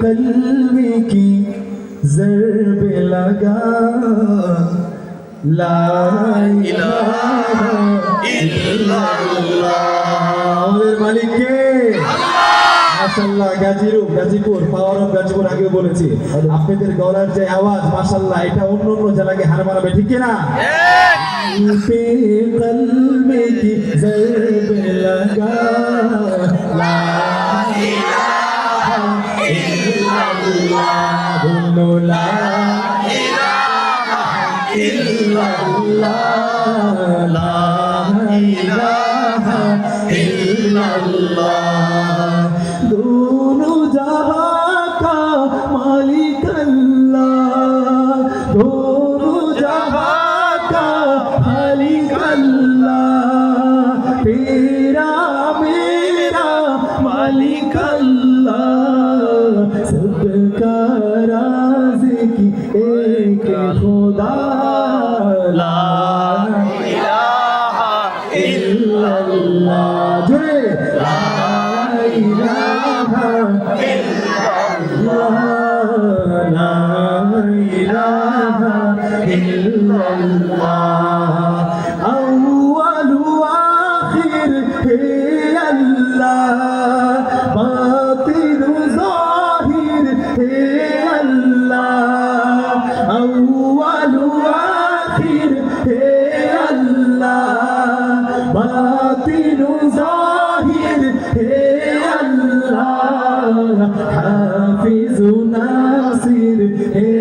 कलबी की जरब लगा ला इलाहा ইল্লাল্লাহ আমাদের মালিক কে মাশাল্লাহ গাজীরু গাজীপুর পাওয়ার অফ গাজীপুর আগে বলেছি আপনাদের গলার যে আওয়াজ মাশাল্লাহ এটা অন্য অন্য জেলাকে হার মানাবে ঠিক না पे कल्ब की जरब लगा ला لا إله إلا الله لا إله إلا الله دون جهاں کا ایک خدا لا الہ الا اللہ جڑے لا الہ الا اللہ لا বাতিন জাহির, হে আল্লাহ, হাফিজ নাসির, হে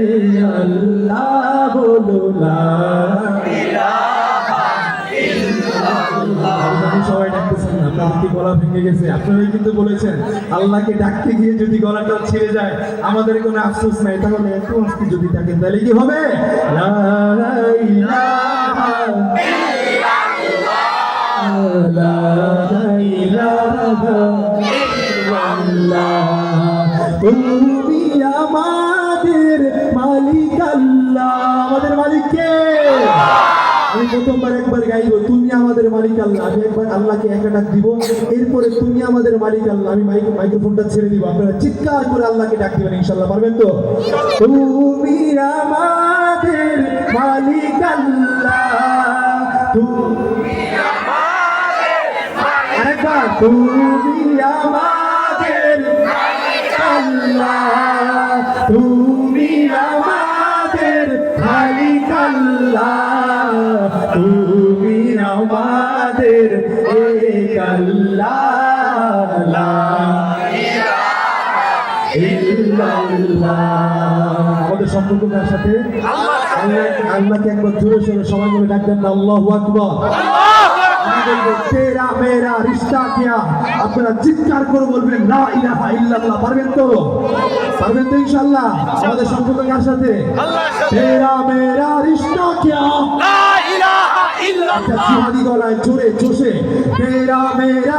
আল্লাহ বলো লা সবাই ডাকতেছেন গলা ভেঙে গেছে? আপনারাই কিন্তু বলেছেন, আল্লাহকে ডাকতে গিয়ে যদি গলাটা ছিঁড়ে যায়, আমাদের কোনো আফসোস নাই। তাহলে এত আজকে যদি থাকেন তাহলে কি হবে? লা তুমি আমাদের মালিক আল্লাহ। আমাদের মালিক কে আমি প্রথমবার একবার গাইবো, তুমি আমাদের মালিক আল্লাহ। আমি একবার আল্লাহকে একা ডাক দিব, এরপরে তুমি আমাদের মালিক আল্লাহ। আমি মাইক মাইক্রোফোনটা ছেড়ে দিব, আপনারা চিৎকার করে আল্লাহকে ডাক দিবেন, ইনশাল্লাহ। পারবেন তো? তুমি মালিক আল্লাহ। তুমি আরেকবার তুমি আল্লাহ তুমি আমাদের এক আল্লাহ। আমাদের সম্পর্ক কার সাথে আল্লাহ আল্লাহকে একবার জোরে সোরে সবাই বলে ডাকবেন আল্লাহু আকবার তেরা মেরা রিস্তা কিয়া আপনারা চিৎকার করে বলবেন না ইলাহা ইল্লাল্লাহ। পারবেন তো? পারবেন তো ইনশাআল্লাহ? আমাদের সম্পর্ক কার সাথে? তেরা মেরা রিস্তা কিয়া একটা জিহাদি গলায় জোরে জোশে তেরা মেরা